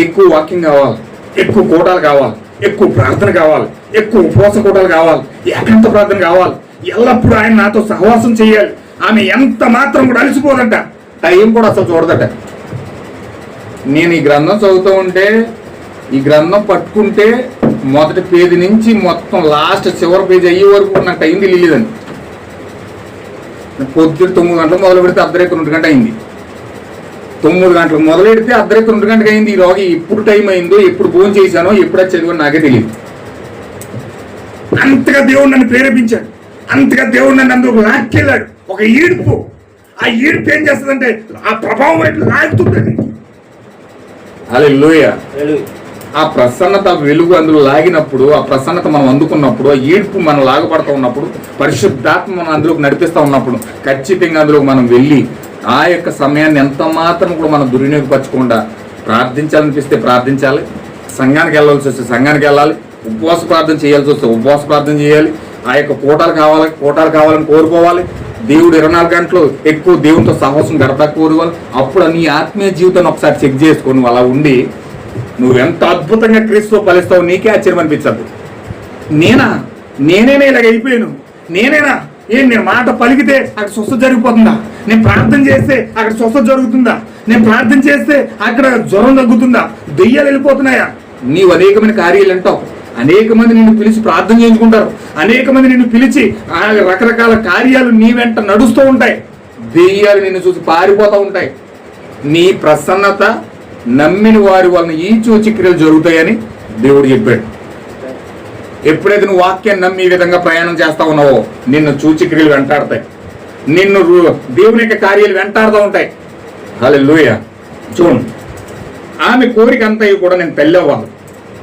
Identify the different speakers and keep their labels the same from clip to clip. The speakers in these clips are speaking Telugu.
Speaker 1: ఎక్కువ వాకింగ్ కావాలి ఎక్కువ కూటాలు కావాలి ఎక్కువ ప్రార్థన కావాలి ఎక్కువ ఉపవాస కూటాలు కావాలి ఏకాంత ప్రార్థన కావాలి. ఎల్లప్పుడూ ఆయన నాతో సహవాసం చేయాలి. ఆమె ఎంత మాత్రం కూడా అలసిపోదంట. టైం కూడా అసలు చూడదట. నేను ఈ గ్రంథం చదువుతూ ఉంటే ఈ గ్రంథం పట్టుకుంటే మొదటి పేజీ నుంచి మొత్తం లాస్ట్ చివరి పేజీ అయ్యే వరకు నాకు టైం తెలియలేదండి. పొద్దున్న తొమ్మిది గంటలు మొదలు పెడితే అర్ధరేక రెండు గంట అయింది. తొమ్మిది గంటలకు మొదలు పెడితే అర్ధరేక రెండు గంటలకు అయింది ఈ రోజు ఎప్పుడు టైం అయిందో ఎప్పుడు ఫోన్ చేశానో ఎప్పుడు అది చదివానో నాకే తెలియదు అంతగా దేవుడు నన్ను ప్రేరేపించాడు. అంతగా దేవుడు నన్ను అందుకు లాక్కెళ్ళాడు ఒక ఈడ్పు. ఆ ఈడ్పు ఏం చేస్తుందంటే ఆ ప్రభావం వైపు లాగుతుందండి అలా ఆ ప్రసన్నత వెలుగు అందులో లాగినప్పుడు ఆ ప్రసన్నత మనం అందుకున్నప్పుడు ఆ ఈడ్పు మనం లాగపడుతూ ఉన్నప్పుడు పరిశుద్ధాత్మ మనం అందులోకి నడిపిస్తూ ఉన్నప్పుడు ఖచ్చితంగా అందులోకి మనం వెళ్ళి ఆ యొక్క సమయాన్ని ఎంత మాత్రం కూడా మనం దుర్వినియోగపరచకుండా ప్రార్థించాలనిపిస్తే ప్రార్థించాలి. సంఘానికి వెళ్ళాల్సి వస్తే సంఘానికి వెళ్ళాలి. ఉపవాస ప్రార్థన చేయాల్సి వస్తే ఉపవాస ప్రార్థన చేయాలి. ఆ యొక్క పూటాలు కావాలి కోటాలు కావాలని కోరుకోవాలి. దేవుడు ఇరవై నాలుగు గంటలు ఎక్కువ దేవునితో సహవాసం గడప కోరుకోవాలి. అప్పుడు నీ ఆత్మీయ జీవితాన్ని ఒకసారి చెక్ చేసుకొని అలా ఉండి నువ్వు ఎంత అద్భుతంగా క్రీస్తు ఫలిస్తావు నీకే ఆశ్చర్యం అనిపించదు. నేనా? నేనేనా ఇలాగ అయిపోయాను? నేనేనా? ఏం నేను మాట పలికితే అక్కడ స్వస్థ జరిగిపోతుందా? నేను ప్రార్థన చేస్తే అక్కడ స్వస్థ జరుగుతుందా? నేను ప్రార్థన చేస్తే అక్కడ జ్వరం తగ్గుతుందా? దెయ్యాలు వెళ్ళిపోతున్నాయా? నీవు అనేకమైన కార్యాలు అంటావు. అనేక మంది నిన్ను పిలిచి ప్రార్థన చేయించుకుంటారు. అనేక మంది నిన్ను పిలిచి ఆ రకరకాల కార్యాలు నీ వెంట నడుస్తూ ఉంటాయి. దెయ్యాలు నిన్ను చూసి పారిపోతూ ఉంటాయి. నీ ప్రసన్నత నమ్మిన వారి వలన ఈ చూచి క్రియలు జరుగుతాయని దేవుడు చెప్పాడు. ఎప్పుడైతే నువ్వు వాక్యాన్ని నమ్మి ఈ విధంగా ప్రయాణం చేస్తా ఉన్నావో నిన్ను చూచిక్రియలు వెంటాడతాయి. నిన్ను దేవుని యొక్క కార్యాలు వెంటాడుతూ ఉంటాయి. హలో లూయ చూడు ఆమె కోరిక అంతా కూడా నేను తల్లి అవ్వాలి.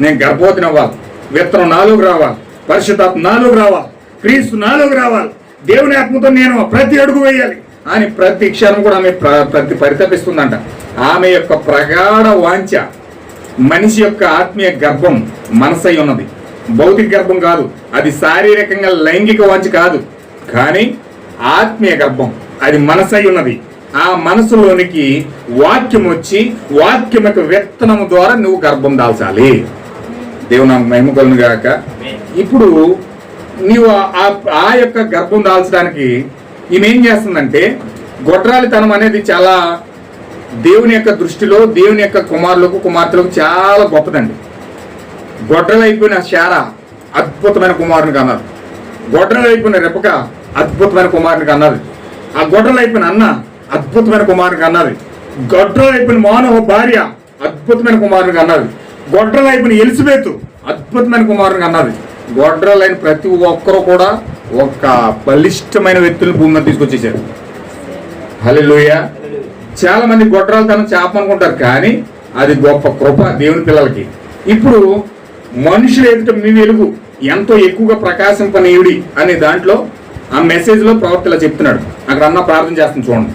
Speaker 1: నేను గర్భవతిని అవ్వాలి. విత్తనం నాలుగు రావాలి. పరిశుద్ధాత్మ నాలుగు రావాలి. క్రీస్తు నాలుగు రావాలి. దేవుని ఆత్మతో నేను ప్రతి అడుగు వేయాలి. అని ప్రతి క్షణం కూడా ఆమె ప్ర- ప్రతి పరితపిస్తుందంట. ఆమె యొక్క ప్రగాఢ వాంఛ మనిషి యొక్క ఆత్మీయ గర్భం మనసై ఉన్నది. భౌతిక గర్భం కాదు అది శారీరకంగా లైంగిక వాంఛ కాదు. కానీ ఆత్మీయ గర్భం అది మనసై ఉన్నది. ఆ మనసులోనికి వాక్యం వచ్చి వాక్యం యొక్క విత్తనము ద్వారా నువ్వు గర్భం దాల్చాలి. దేవుని మహిమ కలుగును గాక. ఇప్పుడు నీవు ఆ- ఆ యొక్క గర్భం దాల్చడానికి ఈమెం చేస్తుందంటే గొడ్రాలితనం అనేది చాలా దేవుని యొక్క దృష్టిలో దేవుని యొక్క కుమారులకు కుమార్తెలకు చాలా గొప్పదండి. గొడ్రలు అయిపోయిన శార అద్భుతమైన కుమారునికి అన్నారు. గొడ్రలు అయిపోయిన రెపక అద్భుతమైన కుమారునికి అన్నది ఆ గొడ్రలు అయిపోయిన అన్న అద్భుతమైన కుమారునికి అన్నది గొడ్రలు మానవ భార్య అద్భుతమైన కుమారునికి అన్నది గొడ్రలు అయిపోయిన ఎలిజబెత్ అద్భుతమైన కుమారునికి అన్నది గొడ్రలైన ప్రతి ఒక్కరూ కూడా ఒక బలిష్టమైన వ్యక్తులను భూమి మీద తీసుకొచ్చేసారు లూయ చాలా మంది గొడ్రాలు తన చేప అనుకుంటారు కానీ అది గొప్ప కృప దేవుని పిల్లలకి. ఇప్పుడు మనుషులు ఎదుట మీ వెలుగు ఎంతో ఎక్కువగా ప్రకాశింపనీయుడి అనే దాంట్లో ఆ మెసేజ్లో ప్రవర్తన చెప్తున్నాడు. అక్కడ అన్న ప్రార్థన చేస్తుంది చూడండి.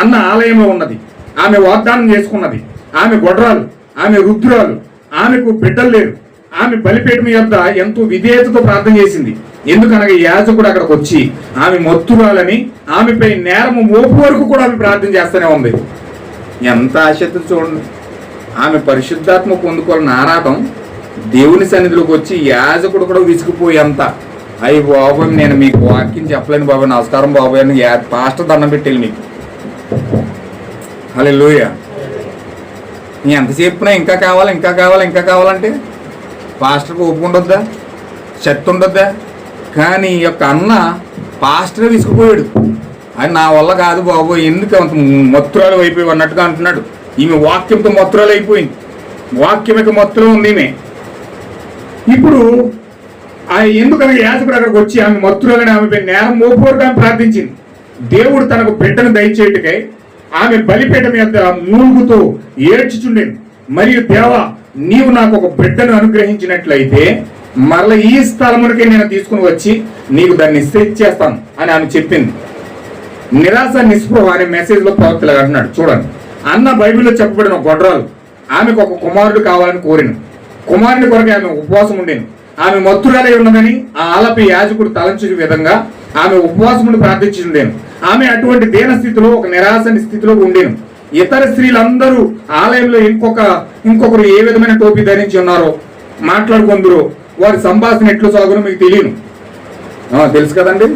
Speaker 1: అన్న ఆలయంలో ఉన్నది. ఆమె వాగ్దానం చేసుకున్నది. ఆమె గొడ్రాలు ఆమె రుద్రాలు ఆమెకు బిడ్డలు లేరు. ఆమె బలిపీఠం యొద్ద ఎంతో విధేయతతో ప్రార్థన చేసింది. ఎందుకనగా యాజకుడు అక్కడికి వచ్చి ఆమె మొత్తురాలని ఆమెపై నేరము మోపు వరకు కూడా ఆమె ప్రార్థన చేస్తూనే ఉంది. ఎంత ఆశతో చూడండి. ఆమె పరిశుద్ధాత్మ పొందుకోవాలని ఆరాటం దేవుని సన్నిధిలోకి వచ్చి యాజకుడు కూడా విసిగిపోయేంత. అయ్యి బాబు నేను మీకు వాక్యం చెప్పలేను బాబు నమస్కారం బాబోయ్ అని యా- పాస్టర్ దండం పెట్టాను మీకు. అలా లూయ నీ ఎంత చెప్పినా ఇంకా కావాలి ఇంకా కావాలి ఇంకా కావాలంటే? పాస్టర్కి ఒప్పుకుండొద్దా శక్తి ఉండొద్దా? కానీ ఈ యొక్క అన్న పాస్టర్ విసుకుపోయాడు అది నా వల్ల కాదు బాబు ఎందుకు అంత మత్తురాలు అయిపోయి అన్నట్టుగా అంటున్నాడు. ఈమె వాక్యంతో మత్తురాలు అయిపోయింది వాక్యం యొక్క మత్తులో ఉంది ఈమె. ఇప్పుడు ఆ ఎందుకనగా యాజకుడు అక్కడికి వచ్చి ఆమె మత్తురాలని ఆమెపై నేరం మోపోరుగా ప్రార్థించింది. దేవుడు తనకు బిడ్డను దయచేయటకై ఆమె బలిపీఠం యొక్క మూలుగుతూ ఏడ్చుచుండేది మరియు దేవా నీవు నాకు ఒక బిడ్డను అనుగ్రహించినట్లయితే మరల ఈ స్థలమునకే నేను తీసుకుని వచ్చి నీకు దాన్ని చేస్తాను అని ఆమె చెప్పింది. నిరాశ నిస్పృహ అనే మెసేజ్లో ప్రవక్తలు అంటున్నాడు. చూడండి. అన్న బైబిల్లో చెప్పబడిన గొడ్రాలు ఆమెకు ఒక కుమారుడు కావాలని కోరిన. కుమారుని కొరకు ఆమె ఉపవాసం ఉండేది. ఆమె మత్తురాలై ఉన్నదని ఆ ఆలపి యాజకుడు తలంచిన విధంగా ఆమె ఉపవాసమును ప్రార్థించిండేను. ఆమె అటువంటి దేన స్థితిలో ఒక నిరాశని స్థితిలో ఉండేను ఇతర స్త్రీలందరూ ఆలయంలో ఇంకొక ఇంకొకరు ఏ విధమైన టోపీ ధరించి ఉన్నారో మాట్లాడుకుందరు వారి సంభాషణ ఎట్లు సాగునో మీకు తెలియను. తెలుసు కదండి.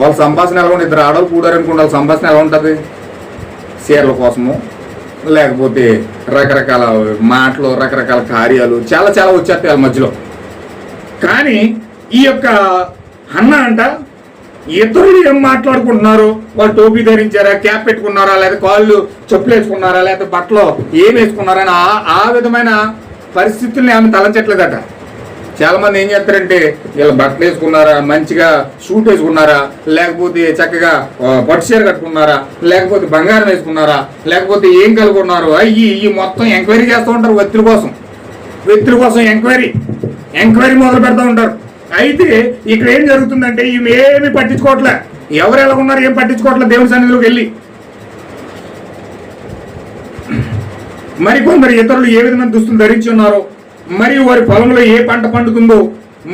Speaker 1: వాళ్ళ సంభాషణ ఎలా ఉంటుంది ఇద్దరు ఆడవాళ్ళు కూడారు వాళ్ళ సంభాషణ ఎలా ఉంటుంది? చీరల కోసము లేకపోతే రకరకాల మాటలు రకరకాల కార్యాలు చాలా చాలా వచ్చేస్తాయి మధ్యలో. కానీ ఈ యొక్క అన్న అంట ఇతరులు ఏం మాట్లాడుకుంటున్నారు? వాళ్ళు టోపీ ధరించారా క్యాప్ పెట్టుకున్నారా లేదా కాళ్ళు చెప్పులు వేసుకున్నారా లేదా బట్టలు ఏం వేసుకున్నారా ఆ ఆ విధమైన పరిస్థితుల్ని ఆమె తలంచట్లేదట. చాలా మంది ఏం చేస్తారంటే వీళ్ళ బట్టలు వేసుకున్నారా మంచిగా షూట్ వేసుకున్నారా లేకపోతే చక్కగా ఆ, పట్టు చీర కట్టుకున్నారా లేకపోతే బంగారం వేసుకున్నారా లేకపోతే ఏం కలుగున్నారు అయ్యి ఈ మొత్తం ఎంక్వైరీ చేస్తూ ఉంటారు వ్యక్తుల కోసం. వ్యక్తుల కోసం ఎంక్వైరీ. ఎంక్వైరీ మొదలు పెడతా ఉంటారు. అయితే ఇక్కడ ఏం జరుగుతుందంటే ఇవి ఏమి పట్టించుకోవట్లే. ఎవరు ఎలా ఉన్నారు ఏం పట్టించుకోవట్లే దేవుని సన్నిధిలోకి వెళ్ళి. మరి కొందరు ఇతరులు ఏ విధమైన దుస్తులు ధరించి ఉన్నారో మరియు వారి పొలంలో ఏ పంట పండుతుందో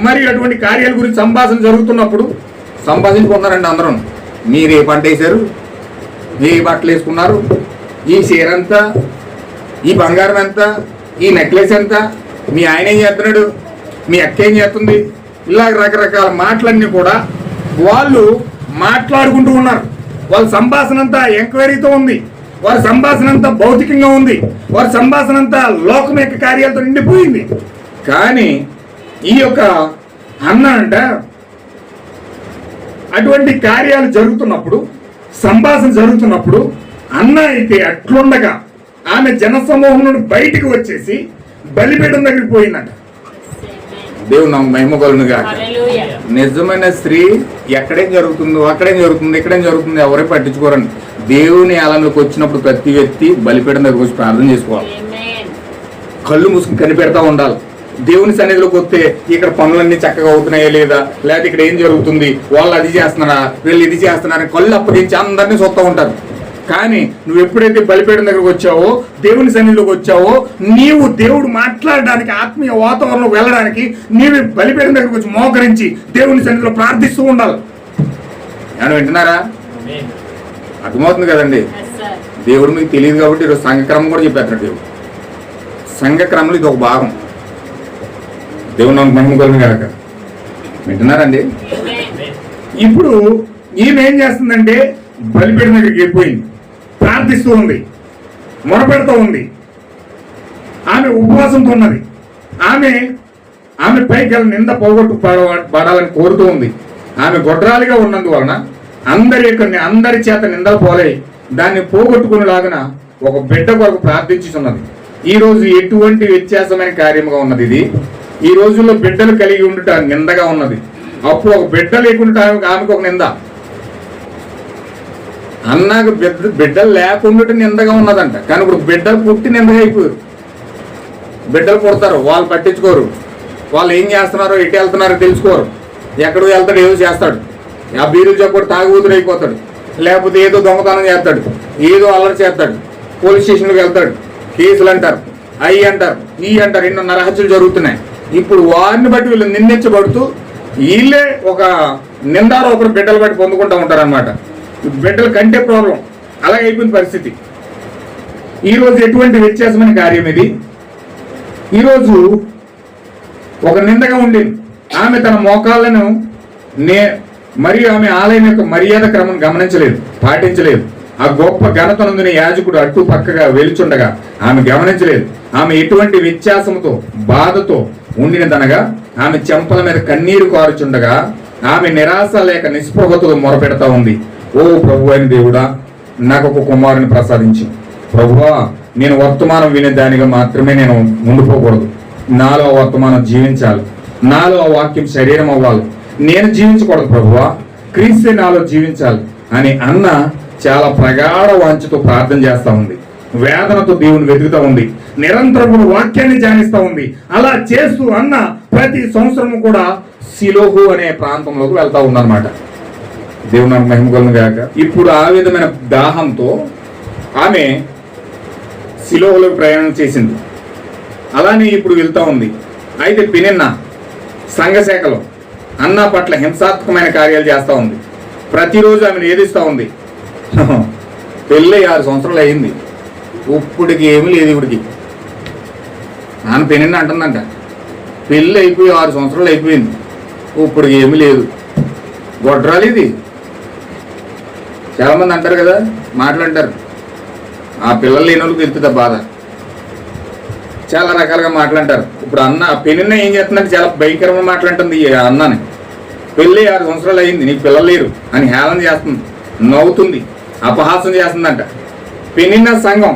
Speaker 1: మరి అటువంటి కార్యాల గురించి సంభాషణ జరుగుతున్నప్పుడు సంభాషించుకున్నారండి అందరం. మీరు ఏ పంట వేశారు ఏ బట్టలు వేసుకున్నారు ఈ చీర ఎంత ఈ బంగారం ఎంత ఈ నెక్లెస్ ఎంత మీ ఆయన ఏం చేస్తున్నాడు మీ అక్క ఏం చేస్తుంది ఇలా రకరకాల మాటలన్నీ కూడా వాళ్ళు మాట్లాడుకుంటూ ఉన్నారు. వాళ్ళ సంభాషణ అంతా ఎంక్వైరీతో ఉంది. వారి సంభాషణ అంతా భౌతికంగా ఉంది. వారి సంభాషణ అంతా లోకం యొక్క కార్యాలతో నిండిపోయింది. కానీ ఈ యొక్క అన్న అంట అటువంటి కార్యాలు జరుగుతున్నప్పుడు సంభాషణ జరుగుతున్నప్పుడు అన్న అయితే అట్లుండగా ఆమె జనసమూహం నుండి బయటికి వచ్చేసి బలిపీఠం దగ్గరికి పోయిందట. దేవుడు నాకు మహిమ కలుగునుగా
Speaker 2: Hallelujah.
Speaker 1: నిజమైన స్త్రీ ఎక్కడేం జరుగుతుందో అక్కడేం జరుగుతుంది ఇక్కడేం జరుగుతుంది ఎవరే పట్టించుకోరండి. దేవుని ఆలంలోకి వచ్చినప్పుడు ప్రతి వ్యక్తి బలిపీఠం దగ్గర వచ్చి ప్రార్థన చేసుకోవాలి. కళ్ళు మూసుకుని కనిపెడతా ఉండాలి. దేవుని సన్నిధిలోకి వస్తే ఇక్కడ పనులన్నీ చక్కగా అవుతున్నాయా లేదా? లేకపోతే ఇక్కడ ఏం జరుగుతుంది? వాళ్ళు అది చేస్తున్నారా? వీళ్ళు ఇది చేస్తున్నారా కళ్ళు అప్పగించి అందరినీ చూస్తూ ఉంటారు. కానీ నువ్వు ఎప్పుడైతే బలిపీఠం దగ్గరకు వచ్చావో దేవుని సన్నిధిలోకి వచ్చావో నీవు దేవుడు మాట్లాడడానికి ఆత్మీయ వాతావరణంలోకి వెళ్ళడానికి నీవు బలిపీఠం దగ్గరకు వచ్చి మోకరించి దేవుని సన్నిధిలో ప్రార్థిస్తూ ఉండాలి. ఏమన్నా వింటున్నారా? అర్థమవుతుంది కదండి. దేవుడు మీకు తెలియదు కాబట్టి ఈరోజు సంఘక్రమం కూడా చెప్పేస్తాడు దేవుడు. సంఘక్రమంలో ఇది ఒక భాగం. దేవుడు నాకు మహిమ కలుగు కనుక వింటున్నారండి. ఇప్పుడు ఈమె ఏం చేస్తుందంటే బలిపీఠం దగ్గరికి వెళ్ళిపోయింది. ప్రార్థిస్తూ ఉంది. మొరపెడుతూ ఉంది. ఆమె ఉపవాసంతో ఉన్నది ఆమె ఆమె పైకి వెళ్ళి నింద పోగొట్టు పడ- పడాలని కోరుతూ ఉంది. ఆమె గొడ్రాలిగా ఉన్నందువలన అందరి యొక్క అందరి చేత నిందలు పోలే దాన్ని పోగొట్టుకునేలాగన ఒక బిడ్డ కొరకు ప్రార్థించుతున్నది ఈ రోజు ఎటువంటి వ్యత్యాసమైన కార్యముగా ఉన్నది ఇది? ఈ రోజుల్లో బిడ్డలు కలిగి ఉండుట నిందగా ఉన్నది. అప్పుడు ఒక బిడ్డ లేకుండా ఆమెకు ఒక నింద. అన్నాకు బిడ్డ బిడ్డలు లేకుండా నిందగా ఉన్నదంట. కానీ ఇప్పుడు బిడ్డలు పుట్టి నిందగా అయిపోయారు. బిడ్డలు పుడతారు వాళ్ళు పట్టించుకోరు. వాళ్ళు ఏం చేస్తున్నారో ఎటు వెళ్తున్నారో తెలుసుకోరు. ఎక్కడో వెళ్తాడు ఏదో చేస్తాడు. ఆ బీరులు చెప్పాడు తాగుబోతుడు అయిపోతాడు. లేకపోతే ఏదో దొంగతనం చేస్తాడు. ఏదో అల్లరి చేస్తాడు. పోలీస్ స్టేషన్కి వెళ్తాడు. కేసులు అంటారు. అయ్యి అంటారు. ఈ అంటారు. ఎన్నో నరహత్యలు జరుగుతున్నాయి. ఇప్పుడు వారిని బట్టి వీళ్ళు నిందించబడుతూ వీళ్ళే ఒక నిందారోపణ బిడ్డలు బట్టి పొందుకుంటూ ఉంటారనమాట బిడ్డల కంటే ప్రాబ్లం. అలాగే అయిపోయింది పరిస్థితి. ఈరోజు ఎటువంటి వ్యత్యాసమైన కార్యం ఇది? ఈరోజు ఒక నిందగా ఉండేది. ఆమె తన మోకాళ్ళను నే మరియు ఆమె ఆలయం యొక్క మర్యాద క్రమం గమనించలేదు పాటించలేదు. ఆ గొప్ప ఘనతనందున యాజకుడు అటు పక్కగా వెలుచుండగా ఆమె గమనించలేదు. ఆమె ఎటువంటి వ్యత్యాసంతో బాధతో ఉండినదనగా ఆమె చెంపల మీద కన్నీరు కారుచుండగా ఆమె నిరాశ లేక నిస్పృహతో మొరపెడతా ఉంది. ఓ ప్రభు అయిన దేవుడా నాకు ఒక కుమారుని ప్రసాదించి. ప్రభువా నేను వర్తమానం వినే దానిగా మాత్రమే నేను ఉండిపోకూడదు నాలో ఆ వర్తమానం జీవించాలి. నాలో ఆ వాక్యం శరీరం అవ్వాలి నేను జీవించకూడదు ప్రభువా. క్రీస్తే నాలో జీవించాలి అని అన్న చాలా ప్రగాఢ వాంఛతో ప్రార్థన చేస్తూ ఉంది. వేదనతో దేవుని వెతుకుతూ ఉంది. నిరంతరము వాక్యాన్ని ధ్యానిస్తూ ఉంది. అలా చేస్తూ అన్న ప్రతి సంవత్సరం కూడా సిలోహు అనే ప్రాంతంలోకి వెళ్తూ ఉందన్నమాట. దేవుని నాకు మహిమ గాక. ఇప్పుడు ఆ విధమైన దాహంతో ఆమె సిలోహులకు ప్రయాణం చేసింది. అలానే ఇప్పుడు వెళ్తూ ఉంది. అయితే పినిన్న సంఘశాఖలో అన్న పట్ల హింసాత్మకమైన కార్యాలు చేస్తూ ఉంది. ప్రతిరోజు ఆమెను ఏదిస్తూ ఉంది. పెళ్ళి ఆరు సంవత్సరాలు అయింది. ఇప్పటికి ఏమీ లేదు ఇప్పటికి నాన్న పెనండి అంటుందంట. పెళ్ళి అయిపోయి ఆరు సంవత్సరాలు అయిపోయింది. ఇప్పటికి ఏమీ లేదు. గొడ్రాలు ఇది. చాలామంది అంటారు కదా మాట్లాంటారు ఆ పిల్లలు లేని వాళ్ళకి తెలుస్తుంది బాధ? చాలా రకాలుగా మాట్లాడంటారు ఇప్పుడు అన్న పెళ్ళిన ఏం చేస్తుందంటే చాలా భయంకరమైన మాట్లాడుతుంది అన్నని. పెళ్ళి ఆరు సంవత్సరాలు అయింది నీకు పిల్లలు లేరు అని హేళన చేస్తుంది నవ్వుతుంది అపహాసం చేస్తుందంట. పెనిన్న సంఘం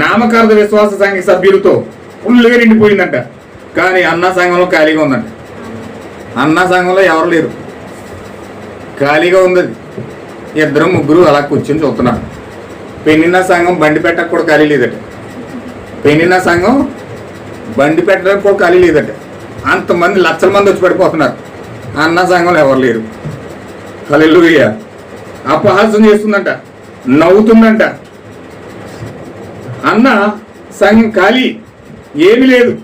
Speaker 1: నామకార్థ విశ్వాస సంఘ సభ్యులతో ఫుల్గా నిండిపోయిందంట. కానీ అన్న సంఘంలో ఖాళీగా ఉందంట. అన్న సంఘంలో ఎవరు లేరు. ఖాళీగా ఉంది ఇద్దరు ముగ్గురు అలా కూర్చొని చూస్తున్నారు. పెనిన్న సంఘం బండి పెట్టక కూడా ఖాళీ లేదట. పెనిన్న సంఘం బండి పెట్టడానికి కూడా ఖాళీ లేదండి. అంతమంది లక్షల మంది వచ్చి పడిపోతున్నారు. అన్న సంఘంలో ఎవరు లేరు. హల్లెలూయా అపహాసం చేస్తుందంట. నవ్వుతుందంట. అన్న సంఘం ఖాళీ. ఏమీ లేదు.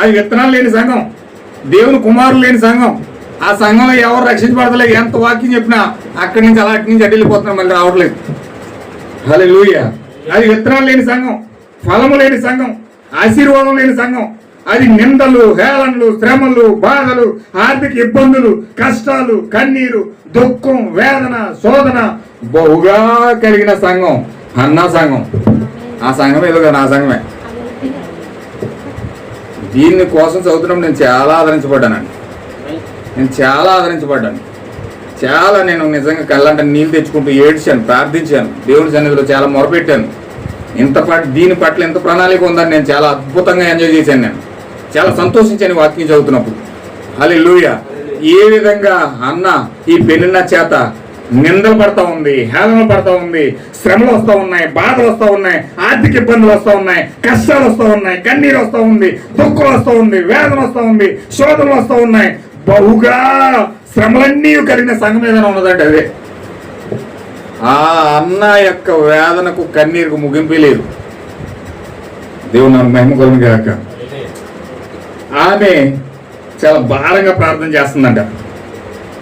Speaker 1: అది విత్తనాలు లేని సంఘం. దేవుని కుమారులు లేని సంఘం. ఆ సంఘంలో ఎవరు రక్షించబడతలేదు. ఎంత వాక్యం చెప్పినా అక్కడి నుంచి అలా అక్కడి నుంచి అటు వెళ్ళిపోతున్నారు మళ్ళీ రావట్లేదు. లూయ అది విత్తనాలు లేని సంఘం. ఫలము లేని సంఘం. ఆశీర్వాదం లేని సంఘం. అది నిందలు హేళనలు శ్రమలు బాధలు ఆర్థిక ఇబ్బందులు కష్టాలు కన్నీరు దుఃఖం వేదన శోధన. బహుగా కలిగిన సంఘం. అన్నా సంఘం. ఆ సంఘమే ఏదో నా సంఘమే. దీన్ని కోసం చదువుతున్నప్పుడు నేను చాలా ఆదరించబడ్డానండి. నేను చాలా ఆదరించబడ్డాను. చాలా నేను నిజంగా కళ్ళంటే నీళ్ళు తెచ్చుకుంటూ ఏడ్చాను ప్రార్థించాను. దేవుని సన్నిధిలో చాలా మొరపెట్టాను. ఇంత పట్ దీని పట్ల ఎంత ప్రణాళిక ఉందని నేను చాలా అద్భుతంగా ఎంజాయ్ చేశాను నేను. చాలా సంతోషించాను ఈ వాక్యం చదువుతున్నప్పుడు. హలే ఏ విధంగా అన్న ఈ పెళ్ళిన చేత నిందలు పడతా ఉంది హేళనలు పడతా ఉంది శ్రమలు వస్తూ ఉన్నాయి బాధలు వస్తూ ఉన్నాయి ఆర్థిక ఇబ్బందులు వస్తూ ఉన్నాయి కష్టాలు వస్తూ ఉన్నాయి కన్నీరు వస్తూ ఉంది దుఃఖం వస్తూ ఉంది వేదన వస్తూ ఉంది శోధనలు వస్తూ ఉన్నాయి. బహుగా శ్రమలన్నీ కలిగిన సంఘం ఏదైనా ఉన్నదంటే అదే. ఆ అన్న యొక్క వేదనకు కన్నీరుకు ముగింపే లేదు. దేవుడు నన్ను మహిమగలను గాక. ఆమె చాలా భారంగా ప్రార్థన చేస్తుందంట.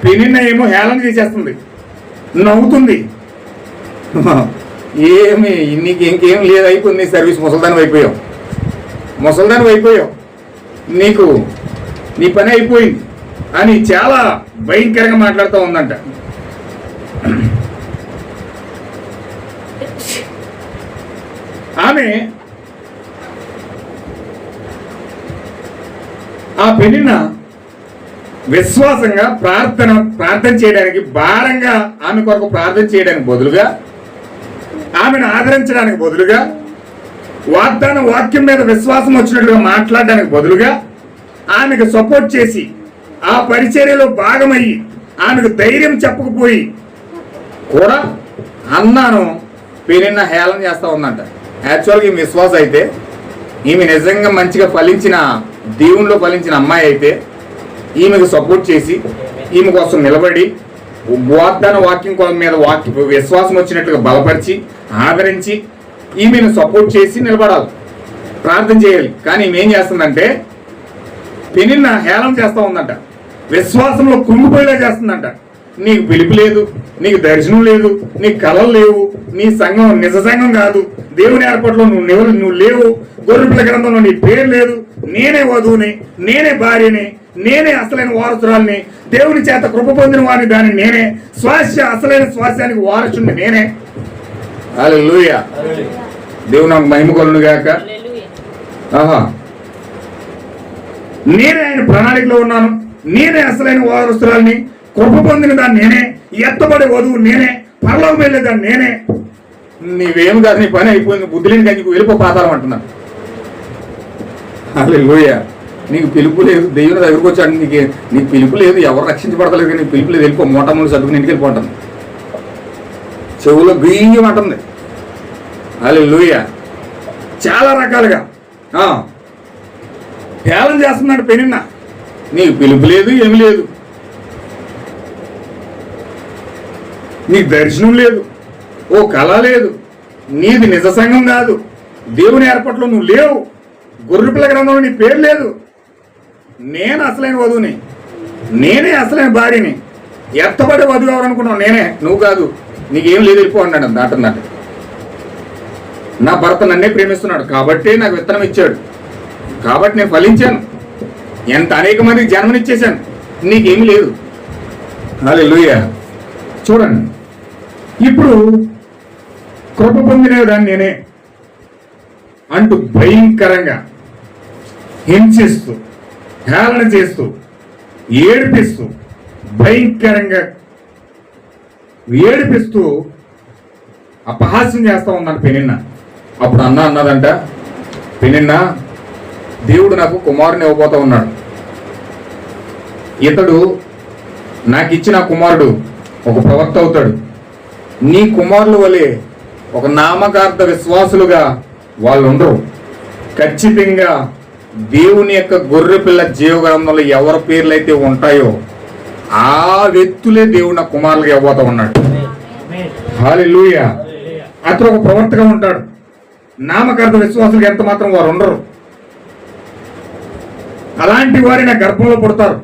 Speaker 1: పెనిన్న ఏమో హేళన చేసేస్తుంది. నవ్వుతుంది. ఏమి నీకు ఇంకేం లేదు అయిపోయింది నీ సర్వీస్ ముసల్దానం అయిపోయావు. ముసల్దానం అయిపోయావు. నీకు నీ పని అయిపోయింది అని చాలా భయంకరంగా మాట్లాడుతూ ఉందంట. ఆమె ఆ పెళ్ళిన విశ్వాసంగా ప్రార్థన ప్రార్థన చేయడానికి భారంగా ఆమె కొరకు ప్రార్థన చేయడానికి బదులుగా ఆమెను ఆదరించడానికి బదులుగా వాగ్దాన వాక్యం మీద విశ్వాసం వచ్చినట్లుగా మాట్లాడడానికి బదులుగా ఆమెకు సపోర్ట్ చేసి ఆ పరిచర్యలో భాగమయ్యి ఆమెకు ధైర్యం చెప్పకపోయి కూడా అన్నాను పెరిన్న హేళన చేస్తా ఉందంట. యాక్చువల్గా ఈమె విశ్వాసం అయితే ఈమె నిజంగా మంచిగా ఫలించిన దేవునిలో ఫలించిన అమ్మాయి అయితే ఈమెకు సపోర్ట్ చేసి ఈమె కోసం నిలబడి వాగ్దాన వాక్యం కొ- మీద వాక్య విశ్వాసం వచ్చినట్లుగా బలపరిచి ఆదరించి ఈమెను సపోర్ట్ చేసి నిలబడాలి. ప్రార్థన చేయాలి. కానీ ఈమె ఏం చేస్తుందంటే పెనిన్న హేళం చేస్తూ ఉందంట. విశ్వాసంలో కుంగిపోయేలా చేస్తుందంట. నీకు పిలుపు లేదు నీకు దర్శనం లేదు నీకు కళలు లేవు నీ సంఘం నిజ సంఘం కాదు. దేవుని ఏర్పాట్లో నువ్వు లేవు నువ్వు లేవు. గొర్రెపిల్ల గ్రంథంలో నీ పేరు లేదు. నేనే వధువుని నేనే భార్యని నేనే అసలైన వారసురాల్ని దేవుని చేత కృప పొందిన వారిని దాన్ని నేనే స్వాస్య అసలైన స్వాస్యానికి వారసుని నేనే. హల్లెలూయా. దేవుడు నాకు మహిమ కొలను గాక. ఆహా. నేనే ఆయన ప్రణాళికలో ఉన్నాను. నేనే అసలైన వారసురాల్ని. కృప పొందిన దాన్ని నేనే ఎత్తబడే వధువు నేనే పరలోకి వెళ్ళే దాన్ని నేనే. నీవేం కాదు నీ పని అయిపోయింది బుద్ధిలేని కానీ వెళ్ళిపో పాతాలం అంటున్నాను లోయ నీకు పిలుపు లేదు దేవుని దగ్గరకు వచ్చాడు నీకు నీకు పిలుపు లేదు ఎవరు రక్షించబడతలేదు కానీ నీకు పిలుపు లేదు వెళ్ళిపో మూటములు సర్దుకుని ఇంటికి వెళ్ళిపోతుంది చెవులో బియ్యం అంటుంది. హల్లెలూయా. చాలా రకాలుగా. ఆ. చేస్తున్నాడు పెనిన్న. నీకు పిలుపు లేదు ఏమి లేదు. నీకు దర్శనం లేదు. ఓ కళ లేదు. నీది నిజ సంఘం కాదు. దేవుని ఏర్పాట్లో నువ్వు లేవు. గొర్రెపిల్ల గ్రంథంలో నీ పేరు లేదు. నేను అసలైన వధువుని. నేనే అసలైన భార్యని. ఎత్తబడి వధువు ఎవరు నేనే. నువ్వు కాదు. నీకేం లేదు వెళ్ళిపో అన్నాడు అంటున్నట్టు నా భర్త నన్నే ప్రేమిస్తున్నాడు. కాబట్టి నాకు విత్తనం ఇచ్చాడు. కాబట్టి నేను ఫలించాను. ఎంత అనేక మందికి జన్మనిచ్చేశాను. నీకేమీ లేదు. అలే చూడండి. ఇప్పుడు కృప పొందిన దాన్ని నేనే అంటూ భయంకరంగా హింసిస్తూ హేళన చేస్తూ ఏడిపిస్తూ భయంకరంగా ఏడిపిస్తూ అపహాస్యం చేస్తూ ఉన్నాను పెనిన్న. అప్పుడు అన్న అన్నదంట పెనిన్న దేవుడు నాకు కుమారుని ఇవ్వబోతా ఉన్నాడు. ఇతడు నాకు ఇచ్చిన కుమారుడు. ఒక ప్రవక్త అవుతాడు. నీ కుమారుల వలె ఒక నామకార్థ విశ్వాసులుగా వాళ్ళు ఉండరు ఖచ్చితంగా దేవుని యొక్క గొర్రె పిల్ల జీవగ్రంథంలో ఎవరి పేర్లు అయితే ఉంటాయో ఆ వ్యక్తులే దేవుని నా కుమారులుగా ఇవ్వబోతా ఉన్నాడు. హాలెలూయ. అతను ఒక ప్రవర్తగా ఉంటాడు. నామకార్థ విశ్వాసులకు ఎంత మాత్రం వారు ఉండరు అలాంటి వారి నా గర్భంలో పుడతారు.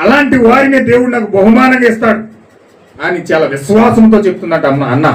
Speaker 1: అలాంటి వారిని దేవుడు నాకు బహుమానంగా ఇస్తాడు. అని చాలా విశ్వాసంతో చెప్తున్నట్టు అమ్మ అన్న.